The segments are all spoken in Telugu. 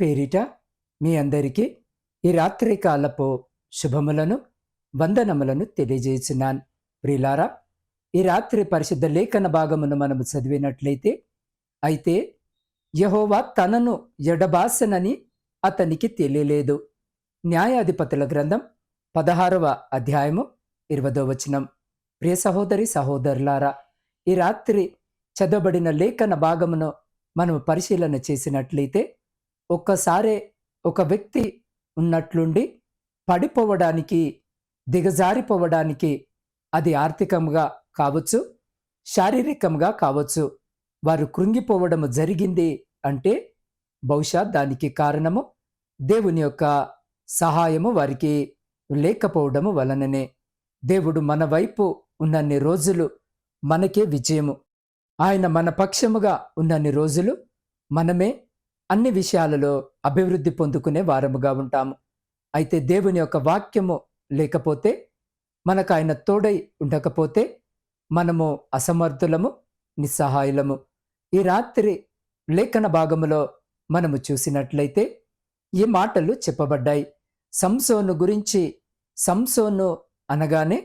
పేరిట మీ అందరికీ ఈ రాత్రి కాలపు శుభములను వందనములను తెలియజేసినాన్. ప్రిలారా ఈ రాత్రి పరిశుద్ధ లేఖన భాగమును మనము చదివినట్లయితే అయితే యహోవా తనను ఎడబాసనని అతనికి తెలియలేదు. న్యాయాధిపతుల గ్రంథం పదహారవ అధ్యాయము ఇరవదో వచనం. ప్రియ సహోదరి సహోదరులారా ఈ రాత్రి చదవబడిన లేఖన భాగమును మనము పరిశీలన చేసినట్లయితే ఒక్కసారే ఒక వ్యక్తి ఉన్నట్లుండి పడిపోవడానికి దిగజారిపోవడానికి అది ఆర్థికంగా కావచ్చు శారీరకంగా కావచ్చు. వారు కృంగిపోవడము జరిగింది అంటే బహుశా దానికి కారణము దేవుని యొక్క సహాయము వారికి లేకపోవడము వలననే. దేవుడు మన వైపు ఉన్నన్ని రోజులు మనకే విజయము. ఆయన మన పక్షముగా ఉన్నన్ని రోజులు మనమే అన్ని విషయాలలో అభివృద్ధి పొందుకునే వారముగా ఉంటాము. అయితే దేవుని యొక్క వాక్యము లేకపోతే మనకు ఆయన తోడై ఉండకపోతే మనము అసమర్థులము నిస్సహాయులము. ఈ రాత్రి లేఖన భాగములో మనము చూసినట్లయితే ఈ మాటలు చెప్పబడ్డాయి. సంసోను గురించి సంసోను అనగానే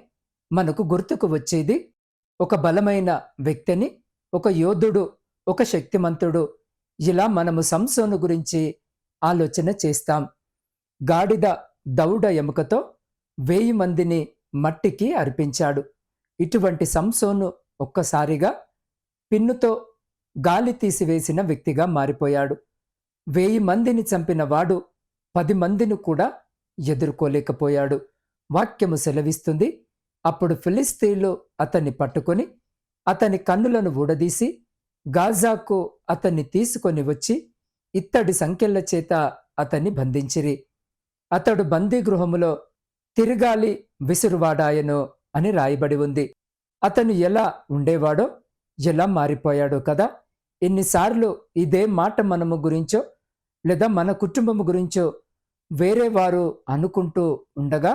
మనకు గుర్తుకు వచ్చేది ఒక బలమైన వ్యక్తిని ఒక యోధుడు ఒక శక్తిమంతుడు ఇలా మనము సంసోను గురించి ఆలోచన చేస్తాం. గాడిద దౌడ ఎముకతో వేయి మందిని మట్టికి అర్పించాడు. ఇటువంటి సంసోను ఒక్కసారిగా పిన్నుతో గాలి తీసివేసిన వ్యక్తిగా మారిపోయాడు. వేయి మందిని చంపిన వాడు పది మందిని కూడా ఎదుర్కోలేకపోయాడు. వాక్యము సెలవిస్తుంది. అప్పుడు ఫిలిస్తీన్లు అతన్ని పట్టుకొని అతని కన్నులను ఊడదీసి గాజాకు అతన్ని తీసుకొని వచ్చి ఇత్తడి సంఖ్యల చేత అతన్ని బంధించిరి. అతడు బందీగృహములో తిరగాలి విసురువాడాయను అని రాయబడి ఉంది. అతను ఎలా ఉండేవాడో ఎలా మారిపోయాడో కదా ఎన్నిసార్లు ఇదే మాట మనము గురించో లేదా మన కుటుంబము గురించో వేరే వారు అనుకుంటూ ఉండగా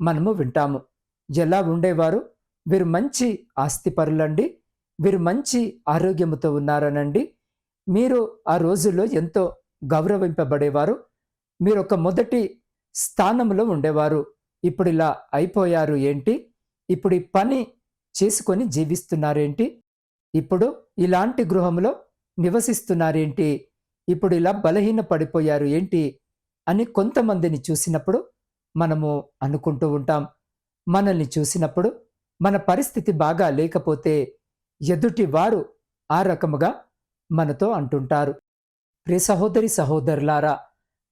మనము వింటాము. ఎలా ఉండేవారు? వీరు మంచి ఆస్తిపరులండి వీరు మంచి ఆరోగ్యముతో ఉన్నారనండి. మీరు ఆ రోజుల్లో ఎంతో గౌరవింపబడేవారు. మీరు ఒక మొదటి స్థానంలో ఉండేవారు. ఇప్పుడు ఇలా అయిపోయారు ఏంటి? ఇప్పుడు ఈ పని చేసుకొని జీవిస్తున్నారేంటి? ఇప్పుడు ఇలాంటి గృహంలో నివసిస్తున్నారేంటి? ఇప్పుడు ఇలా బలహీన పడిపోయారు ఏంటి? అని కొంతమందిని చూసినప్పుడు మనము అనుకుంటూ ఉంటాం. మనల్ని చూసినప్పుడు మన పరిస్థితి బాగా లేకపోతే ఎదుటివారు ఆ రకముగా మనతో అంటుంటారు. ప్రియ సహోదరి సహోదరులారా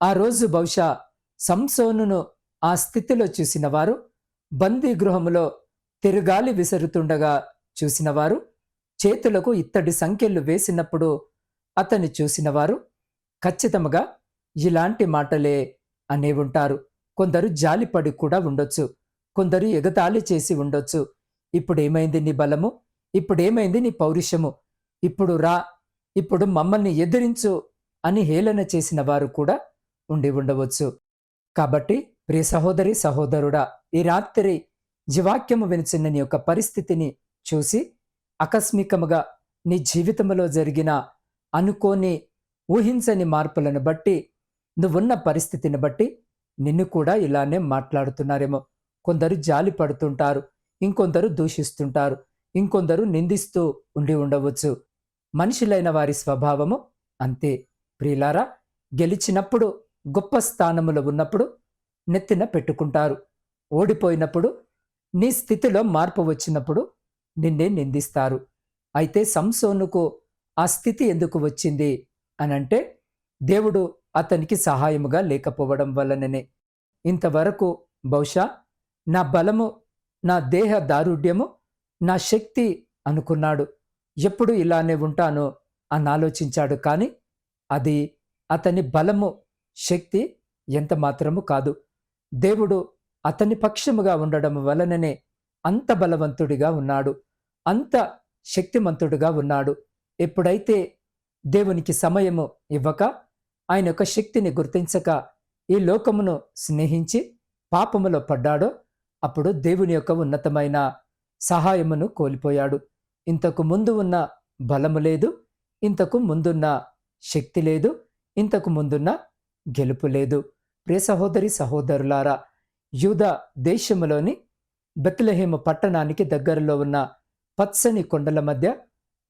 ఆ రోజు బహుశా సంసోనును ఆ స్థితిలో చూసిన వారు బందీ గృహములో తిరుగాలి విసరుతుండగా చూసినవారు చేతులకు ఇత్తడి సంఖ్యలు వేసినప్పుడు అతన్ని చూసినవారు ఖచ్చితంగా ఇలాంటి మాటలే అనే ఉంటారు. కొందరు జాలిపడి కూడా ఉండొచ్చు. కొందరు ఎగతాళి చేసి ఉండొచ్చు. ఇప్పుడేమైంది నీ బలము? ఇప్పుడేమైంది నీ పౌరుషము? ఇప్పుడు రా ఇప్పుడు మమ్మల్ని ఎదిరించు అని హేళన చేసిన వారు కూడా ఉండి ఉండవచ్చు. కాబట్టి ప్రియ సహోదరి సహోదరుడా ఈ రాత్రి జీవాక్యము వినిచిన నీ యొక్క పరిస్థితిని చూసి ఆకస్మికముగా నీ జీవితంలో జరిగిన అనుకోని ఊహించని మార్పులను బట్టి నువ్వున్న పరిస్థితిని బట్టి నిన్ను కూడా ఇలానే మాట్లాడుతున్నారేమో. కొందరు జాలి పడుతుంటారు ఇంకొందరు దూషిస్తుంటారు. ఇంకొందరు నిందిస్తూ ఉండి ఉండవచ్చు. మనుషులైన వారి స్వభావము అంతే. ప్రియులారా గెలిచినప్పుడు గొప్ప స్థానములో ఉన్నప్పుడు నెత్తిన పెట్టుకుంటారు. ఓడిపోయినప్పుడు నీ స్థితిలో మార్పు వచ్చినప్పుడు నిన్నే నిందిస్తారు. అయితే సంసోనుకు ఆ స్థితి ఎందుకు వచ్చింది అనంటే దేవుడు అతనికి సహాయముగా లేకపోవడం వలననే. ఇంతవరకు బహుశా నా బలము నా దేహ దారుఢ్యము నా శక్తి అనుకున్నాడు. ఎప్పుడు ఇలానే ఉంటానో అని ఆలోచించాడు కానీ అది అతని బలము శక్తి ఎంత మాత్రము కాదు. దేవుడు అతని పక్షముగా ఉండడం వలననే అంత బలవంతుడిగా ఉన్నాడు. అంత శక్తిమంతుడుగా ఉన్నాడు. ఎప్పుడైతే దేవునికి సమయము ఇవ్వక ఆయన యొక్క శక్తిని గుర్తించక ఈ లోకమును స్నేహించి పాపములో పడ్డాడో అప్పుడు దేవుని యొక్క ఉన్నతమైన సహాయమును కోల్పోయాడు. ఇంతకు ముందు ఉన్న బలము లేదు ఇంతకు ముందున్న శక్తి లేదు ఇంతకు ముందున్న గెలుపు లేదు. ప్రియ సహోదరి సహోదరులారా యూద దేశములోని బెత్లహేమ పట్టణానికి దగ్గరలో ఉన్న పచ్చని కొండల మధ్య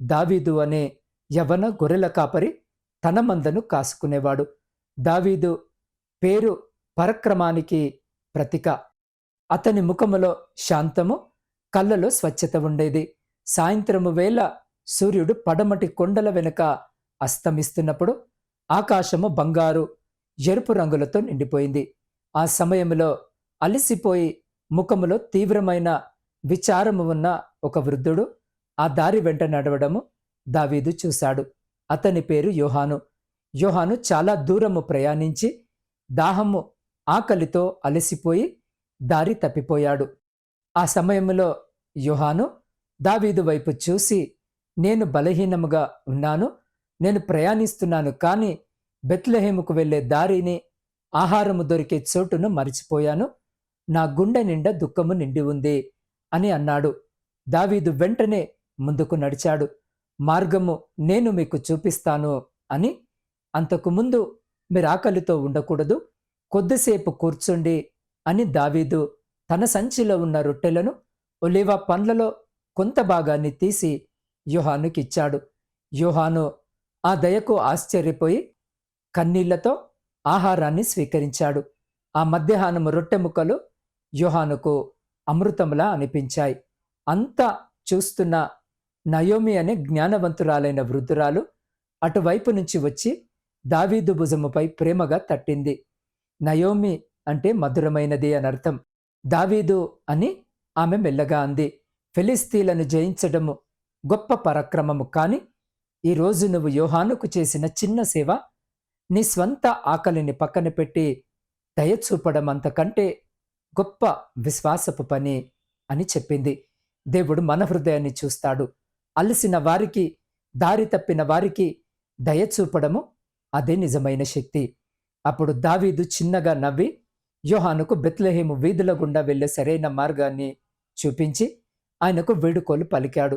దావీదు అనే యవన గొర్రెల కాపరి తన మందను కాసుకునేవాడు. దావీదు పేరు పరక్రమానికి ప్రతిక. అతని ముఖములో శాంతము కళ్ళలో స్వచ్ఛత ఉండేది. సాయంత్రము వేళ సూర్యుడు పడమటి కొండల వెనుక అస్తమిస్తున్నప్పుడు ఆకాశము బంగారు ఎరుపు రంగులతో నిండిపోయింది. ఆ సమయంలో అలసిపోయి ముఖములో తీవ్రమైన విచారము ఉన్న ఒక వృద్ధుడు ఆ దారి వెంట నడవడము దావీదు చూశాడు. అతని పేరు యోహాను. యోహాను చాలా దూరము ప్రయాణించి దాహము ఆకలితో అలసిపోయి దారి తప్పిపోయాడు. ఆ సమయంలో యుహాను దావీదు వైపు చూసి నేను బలహీనముగా ఉన్నాను నేను ప్రయాణిస్తున్నాను కానీ బెత్లహేముకు వెళ్ళే దారిని ఆహారము దొరికే చోటును మరిచిపోయాను. నా గుండె నిండా దుఃఖము నిండి ఉంది అని అన్నాడు. దావీదు వెంటనే ముందుకు నడిచాడు. మార్గము నేను మీకు చూపిస్తాను అని అంతకుముందు మీరు ఆకలితో ఉండకూడదు కొద్దిసేపు కూర్చోండి అని దావీదు తన సంచిలో ఉన్న రొట్టెలను ఒలివ పండ్లలో కొంత భాగాన్ని తీసి యోహానుకిచ్చాడు. యోహాను ఆ దయకు ఆశ్చర్యపోయి కన్నీళ్ళతో ఆహారాన్ని స్వీకరించాడు. ఆ మధ్యాహ్నము రొట్టె ముక్కలు యోహానుకు అమృతంలా అనిపించాయి. అంతా చూస్తున్న నయోమి అనే జ్ఞానవంతురాలైన వృద్ధురాలు అటువైపు నుంచి వచ్చి దావీదు భుజముపై ప్రేమగా తట్టింది. నయోమి అంటే మధురమైనది అని అర్థం దావీదు అని ఆమె మెల్లగా అంది. ఫిలిస్తీలను జయించడము గొప్ప పరాక్రమము కాని ఈరోజు నువ్వు యోహానుకు చేసిన చిన్న సేవ నీ స్వంత ఆకలిని పక్కన పెట్టి దయచూపడం అంతకంటే గొప్ప విశ్వాసపు పని అని చెప్పింది. దేవుడు మన హృదయాన్ని చూస్తాడు. అలసిన వారికి దారి తప్పిన వారికి దయచూపడము అదే నిజమైన శక్తి. అప్పుడు దావీదు చిన్నగా నవ్వి యోహానుకు బెత్లహేము వీధుల గుండా వెళ్ళే సరైన మార్గాన్ని చూపించి ఆయనకు వేడుకోలు పలికాడు.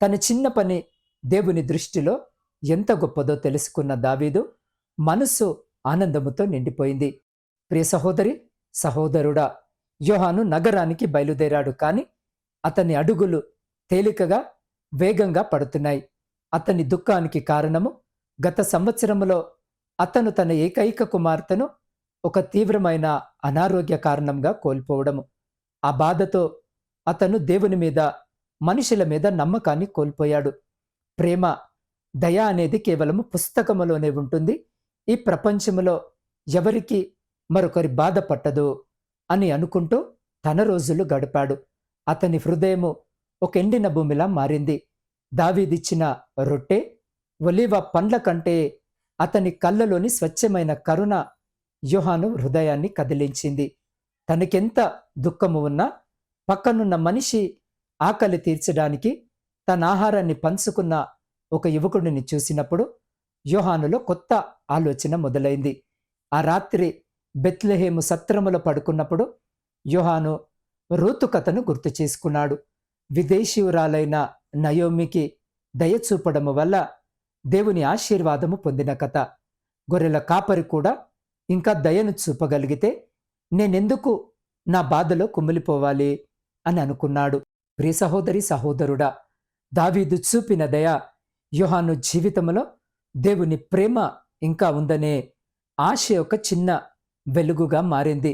తన చిన్న పని దేవుని దృష్టిలో ఎంత గొప్పదో తెలుసుకున్న దావీదు మనస్సు ఆనందముతో నిండిపోయింది. ప్రియ సహోదరి సహోదరుడా యోహాను నగరానికి బయలుదేరాడు కాని అతని అడుగులు తేలికగా వేగంగా పడుతున్నాయి. అతని దుఃఖానికి కారణము గత సంవత్సరములో అతను తన ఏకైక కుమార్తెను ఒక తీవ్రమైన అనారోగ్య కారణంగా కోల్పోవడము. ఆ బాధతో అతను దేవుని మీద మనుషుల మీద నమ్మకాన్ని కోల్పోయాడు. ప్రేమ దయ అనేది కేవలము పుస్తకములోనే ఉంటుంది. ఈ ప్రపంచంలో ఎవరికి మరొకరి బాధ పట్టదు అని అనుకుంటూ తన రోజులు గడిపాడు. అతని హృదయము ఒక ఎండిన భూమిలా మారింది. దావీదిచ్చిన రొట్టె ఒలివ పండ్ల కంటే అతని కళ్ళలోని స్వచ్ఛమైన కరుణ యోహాను హృదయాన్ని కదిలించింది. తనకెంత దుఃఖము ఉన్నా పక్కనున్న మనిషి ఆకలి తీర్చడానికి తన ఆహారాన్ని పంచుకున్న ఒక యువకుడిని చూసినప్పుడు యోహానులో కొత్త ఆలోచన మొదలైంది. ఆ రాత్రి బెత్లెహేము సత్రములో పడుకున్నప్పుడు యోహాను రూతు కథను గుర్తు చేసుకున్నాడు. విదేశీయురాలైన నయోమికి దయచూపడము వల్ల దేవుని ఆశీర్వాదము పొందిన కథ. గొర్రెల కాపరి కూడా ఇంకా దయను చూపగలిగితే నేనెందుకు నా బాధలో కుమిలిపోవాలి అని అనుకున్నాడు. ప్రియ సహోదరి సహోదరుడా దావీదు చూపిన దయ యుహాను జీవితంలో దేవుని ప్రేమ ఇంకా ఉందనే ఆశ యొక్క చిన్న వెలుగుగా మారింది.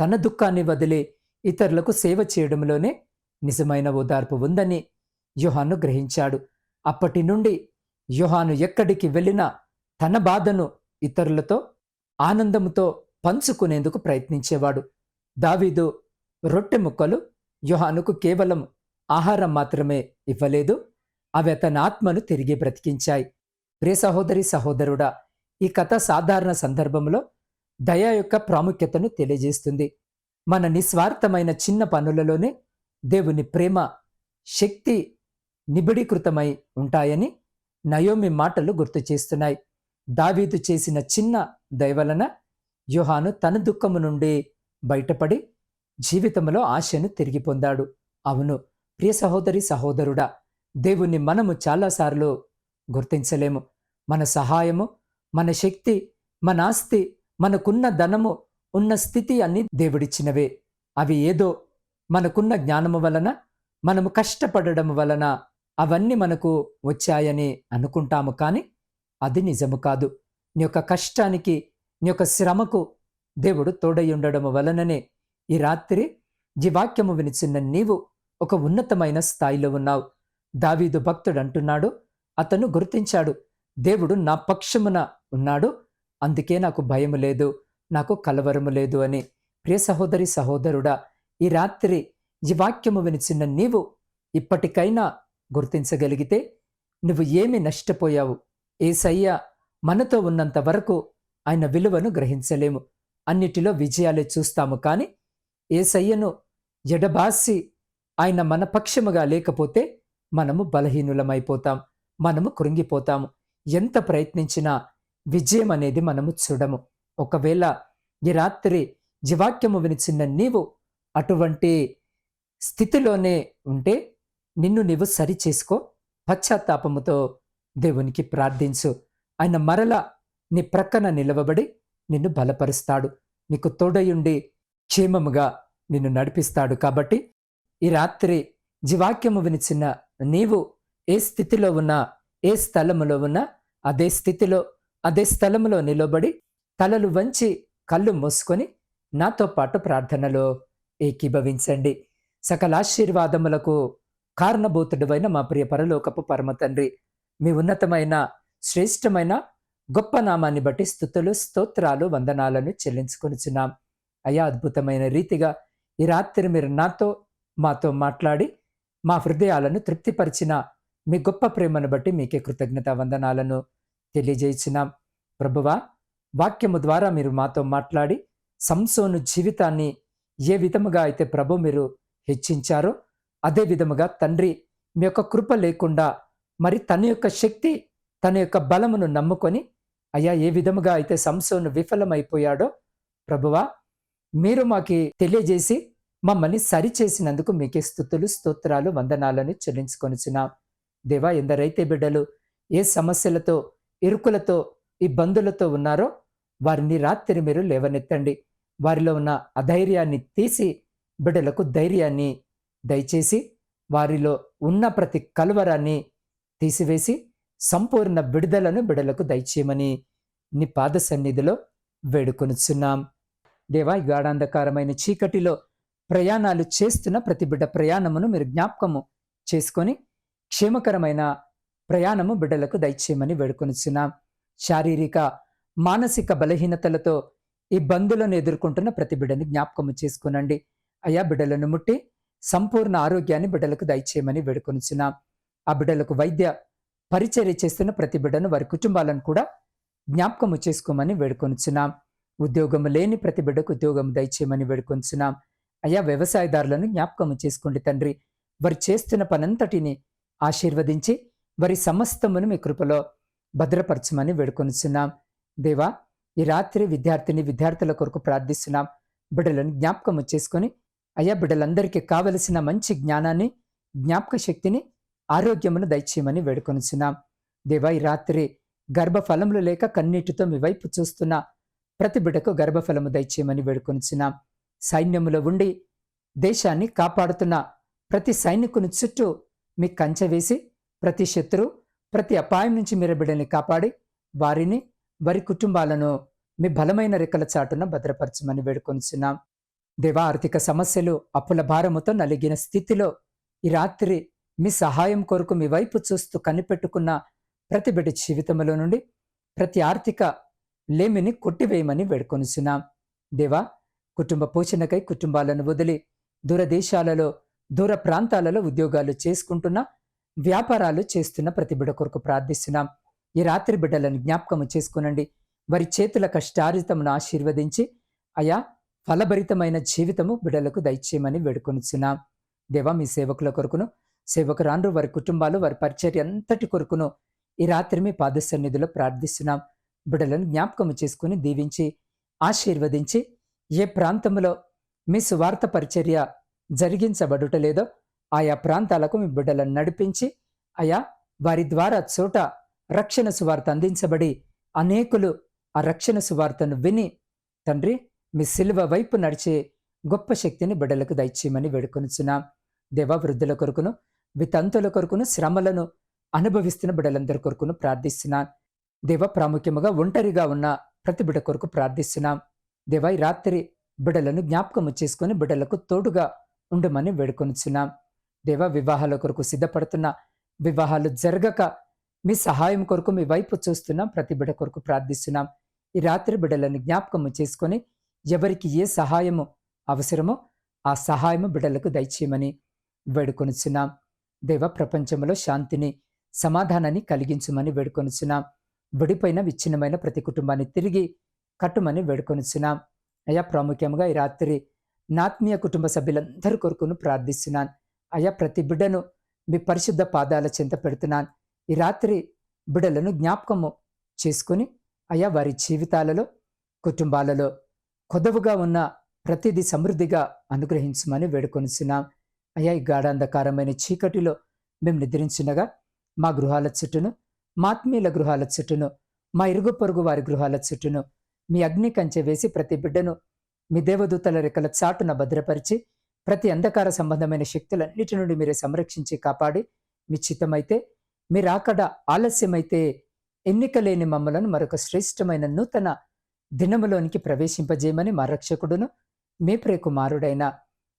తన దుఃఖాన్ని వదిలి ఇతరులకు సేవ చేయడంలోనే నిజమైన ఓదార్పు ఉందని యుహాను గ్రహించాడు. అప్పటి నుండి యుహాను ఎక్కడికి వెళ్ళినా తన బాధను ఇతరులతో ఆనందముతో పంచుకునేందుకు ప్రయత్నించేవాడు. దావీదు రొట్టె ముక్కలు యోహానుకు కేవలం ఆహారం మాత్రమే ఇవ్వలేదు అవి అతని ఆత్మను తిరిగి బ్రతికించాయి. ప్రియ సహోదరి సహోదరుడా ఈ కథ సాధారణ సందర్భంలో దయ యొక్క ప్రాముఖ్యతను తెలియజేస్తుంది. మన నిస్వార్థమైన చిన్న పనులలోనే దేవుని ప్రేమ శక్తి నిబిడీకృతమై ఉంటాయని నయోమి మాటలు గుర్తు చేస్తున్నాయి. దావీదు చేసిన చిన్న దయవలన యుహాను తన దుఃఖము నుండి బయటపడి జీవితంలో ఆశను తిరిగి పొందాడు. అవును ప్రియ సహోదరి సహోదరుడా దేవుణ్ణి మనము చాలాసార్లు గుర్తించలేము. మన సహాయము మన శక్తి మన ఆస్తి మనకున్న ధనము ఉన్న స్థితి అన్ని దేవుడిచ్చినవే. అవి ఏదో మనకున్న జ్ఞానము వలన మనము కష్టపడడం వలన అవన్నీ మనకు వచ్చాయని అనుకుంటాము కానీ అది నిజము కాదు. నీ యొక్క కష్టానికి నీ యొక్క శ్రమకు దేవుడు తోడై ఉండడం వలననే ఈ రాత్రి జీవాక్యము వినిచిన్న నీవు ఒక ఉన్నతమైన స్థాయిలో ఉన్నావు. దావీదు భక్తుడు అంటున్నాడు అతను గుర్తించాడు దేవుడు నా పక్షమున ఉన్నాడు అందుకే నాకు భయము లేదు నాకు కలవరము లేదు అని. ప్రియ సహోదరి సహోదరుడా ఈ రాత్రి ఈ వాక్యము వినిచిన నీవు ఇప్పటికైనా గుర్తించగలిగితే నువ్వు ఏమి నష్టపోయావు? ఏసయ్య మనతో ఉన్నంత వరకు ఆయన విలువను గ్రహించలేము. అన్నిటిలో విజయాలే చూస్తాము కానీ ఏసయ్యను ఎడబాసి ఆయన మన పక్షముగా లేకపోతే మనము బలహీనులమైపోతాం మనము కృంగిపోతాము. ఎంత ప్రయత్నించినా విజయం అనేది మనము చూడము. ఒకవేళ ఈ రాత్రి జీవాక్యము వినిచిన్న నీవు అటువంటి స్థితిలోనే ఉంటే నిన్ను నీవు సరి చేసుకో పశ్చాత్తాపముతో దేవునికి ప్రార్థించు. ఆయన మరల నీ ప్రక్కన నిలవబడి నిన్ను బలపరుస్తాడు. నీకు తోడయుండి క్షేమముగా నిన్ను నడిపిస్తాడు. కాబట్టి ఈ రాత్రి జీవాక్యము వినిచిన నీవు ఏ స్థితిలో ఉన్నా ఏ స్థలములో ఉన్నా అదే స్థితిలో అదే స్థలములో నిలబడి తలలు వంచి కళ్ళు మూసుకొని నాతో పాటు ప్రార్థనలో ఏకీభవించండి. సకల ఆశీర్వాదములకు కారణభూతుడువైన మా ప్రియ పరలోకపు పరమ తండ్రి మీ ఉన్నతమైన శ్రేష్టమైన గొప్ప నామాన్ని బట్టి స్థుతులు స్తోత్రాలు వందనాలను చెల్లించుకొనిచున్నాం. అయా అద్భుతమైన రీతిగా ఈ రాత్రి మీరు నాతో మాతో మాట్లాడి మా హృదయాలను తృప్తిపరిచిన మీ గొప్ప ప్రేమను బట్టి మీకే కృతజ్ఞత వందనాలను తెలియజేయించినాం ప్రభువా వాక్యము ద్వారా మీరు మాతో మాట్లాడి సంసోను జీవితాన్ని ఏ విధముగా అయితే ప్రభు మీరు హెచ్చించారో అదే విధముగా తండ్రి మీ యొక్క కృప లేకుండా మరి తన యొక్క శక్తి తన యొక్క బలమును నమ్ముకొని అయ్యా ఏ విధముగా అయితే సంసోను విఫలమైపోయాడో ప్రభువా మీరు మాకి తెలియజేసి మమ్మల్ని సరిచేసినందుకు మీకే స్థుతులు స్తోత్రాలు వందనాలను చెల్లించుకొనిచున్నాం. దేవా ఎందరైతే బిడ్డలు ఏ సమస్యలతో ఇరుకులతో ఇబ్బందులతో ఉన్నారో వారిని రాత్రి మీరు లేవనెత్తండి. వారిలో ఉన్న అధైర్యాన్ని తీసి బిడ్డలకు ధైర్యాన్ని దయచేసి వారిలో ఉన్న ప్రతి కలవరాన్ని తీసివేసి సంపూర్ణ విడుదలను బిడలకు దయచేయమని నీ పాద సన్నిధిలో వేడుకొనుచున్నాం. దేవా గాఢాంధకారమైన చీకటిలో ప్రయాణాలు చేస్తున్న ప్రతి బిడ్డ ప్రయాణమును మీరు జ్ఞాపకము చేసుకొని క్షేమకరమైన ప్రయాణము బిడ్డలకు దయచేయమని వేడుకొనుచున్నాం. శారీరక మానసిక బలహీనతలతో ఇబ్బందులను ఎదుర్కొంటున్న ప్రతి బిడ్డని జ్ఞాపకము చేసుకునండి. అయా బిడ్డలను ముట్టి సంపూర్ణ ఆరోగ్యాన్ని బిడ్డలకు దయచేయమని వేడుకొనుచున్నాం. ఆ బిడ్డలకు వైద్య పరిచర్య చేస్తున్న ప్రతి బిడ్డను వారి కుటుంబాలను కూడా జ్ఞాపకము చేసుకోమని వేడుకొనుచున్నాం. ఉద్యోగం లేని ప్రతి బిడ్డకు ఉద్యోగం దయచేయమని వేడుకొంచున్నాం అయ్యా వ్యవసాయదారులను జ్ఞాపకము చేసుకోండి తండ్రి. వారు చేస్తున్న పనంతటిని ఆశీర్వదించి వారి సమస్తమును మీ కృపలో భద్రపరచమని వేడుకొనుచున్నాం. దేవా ఈ రాత్రి విద్యార్థిని విద్యార్థుల కొరకు ప్రార్థిస్తున్నాం. బిడ్డలను జ్ఞాపకము చేసుకొని అయ్యా బిడ్డలందరికీ కావలసిన మంచి జ్ఞానాన్ని జ్ఞాపక శక్తిని ఆరోగ్యమును దయచేయమని వేడుకొనుచున్నాం. దేవా ఈ రాత్రి గర్భఫలములు లేక కన్నీటితో మీ వైపు చూస్తున్న ప్రతి బిడ్డకు గర్భఫలము దయచేయమని వేడుకొనుచున్నాం. సైన్యములో ఉండి దేశాన్ని కాపాడుతున్న ప్రతి సైనికుని చుట్టూ మీ కంచె వేసి ప్రతి శత్రు ప్రతి అపాయం నుంచి మీరు బిడ్డల్ని కాపాడి వారిని వారి కుటుంబాలను మీ బలమైన రెక్కల చాటున భద్రపరచమని వేడుకొనిచున్నాం. దేవా ఆర్థిక సమస్యలు అప్పుల భారముతో నలిగిన స్థితిలో ఈ రాత్రి మీ సహాయం కొరకు మీ వైపు చూస్తూ కనిపెట్టుకున్న ప్రతి బిడ్డ జీవితంలో నుండి ప్రతి ఆర్థిక లేమిని కొట్టివేయమని వేడుకొనిచున్నాం. దేవా కుటుంబ పోషణకై కుటుంబాలను వదిలి దూరదేశాలలో దూర ప్రాంతాలలో ఉద్యోగాలు చేసుకుంటున్న వ్యాపారాలు చేస్తున్న ప్రతి బిడ్డ కొరకు ప్రార్థిస్తున్నాం. ఈ రాత్రి బిడ్డలను జ్ఞాపకము చేసుకునండి. వారి చేతుల కష్టార్జితమును ఆశీర్వదించి అయా ఫలభరితమైన జీవితము బిడ్డలకు దయచేయమని వేడుకొనిచున్నాం. దేవా మీ సేవకుల కొరకును సేవకురాండ్రు వారి కుటుంబాలు వారి పరిచర్య అంతటి కొరకును ఈ రాత్రి మీ పాద సన్నిధిలో ప్రార్థిస్తున్నాం. బిడలను జ్ఞాపకం చేసుకుని దీవించి ఆశీర్వదించి ఏ ప్రాంతంలో మీ సువార్త పరిచర్య జరిగించబడుట లేదో ఆయా ప్రాంతాలకు మీ బిడ్డలను నడిపించి అయా వారి ద్వారా చోట రక్షణ సువార్త అందించబడి అనేకులు ఆ రక్షణ సువార్తను విని తండ్రి మీ సిలువ వైపు నడిచే గొప్ప శక్తిని బిడ్డలకు దయచేయమని వేడుకొనుచున్నాం. దేవ వృద్ధుల కొరకును వితంతుల కొరకును శ్రమలను అనుభవిస్తున్న బిడ్డలందరి కొరకును ప్రార్థిస్తున్నాం. దేవ ప్రాముఖ్యముగా ఒంటరిగా ఉన్న ప్రతి బిడ్డ కొరకు ప్రార్థిస్తున్నాం. దేవ రాత్రి బిడ్డలను జ్ఞాపకము చేసుకుని బిడ్డలకు తోడుగా ఉండమని వేడుకొనుచున్నాం. దేవ వివాహాల కొరకు సిద్ధపడుతున్న వివాహాలు జరగక మీ సహాయం కొరకు మీ వైపు చూస్తున్నాం ప్రతి బిడ్డ కొరకు ప్రార్థిస్తున్నాం. ఈ రాత్రి బిడ్డలను జ్ఞాపకము చేసుకొని ఎవరికి ఏ సహాయము అవసరమో ఆ సహాయము బిడ్డలకు దయచేయమని వేడుకొనుచున్నాం. దేవ ప్రపంచంలో శాంతిని సమాధానాన్ని కలిగించమని వేడుకొనుచున్నాం. విడిపోయిన విచ్ఛిన్నమైన ప్రతి కుటుంబాన్ని తిరిగి కట్టుమని వేడుకొనుచున్నాం. అయా ప్రాముఖ్యంగా ఈ రాత్రి నాత్మీయ కుటుంబ సభ్యులందరి కొరకును ప్రార్థిస్తున్నాను అయా ప్రతి బిడ్డను మీ పరిశుద్ధ పాదాల చెంత పెడుతున్నాను ఈ రాత్రి బిడ్డలను జ్ఞాపకము చేసుకుని అయా వారి జీవితాలలో కుటుంబాలలో కొదవుగా ఉన్న ప్రతిదీ సమృద్ధిగా అనుగ్రహించమని వేడుకొనిస్తున్నాం అయ్యా ఈ గాఢాంధకారమైన చీకటిలో మేము నిద్రించినగా మా గృహాల చుట్టూను మాత్మీయుల గృహాల చుట్టూను మా ఇరుగు పొరుగు వారి గృహాల చుట్టూను మీ అగ్ని కంచె వేసి ప్రతి బిడ్డను మీ దేవదూతల రెక్కల చాటున భద్రపరిచి ప్రతి అంధకార సంబంధమైన శక్తులన్నిటి నుండి మీరే సంరక్షించి కాపాడి మీ చిత్తమైతే మీరు ఆలస్యమైతే ఎన్నిక లేని మమ్మలను మరొక శ్రేష్టమైన నూతన దినములోనికి ప్రవేశింపజేయమని మా రక్షకుడును మీ ప్రియకుమారుడైన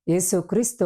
యేసు క్రీస్తు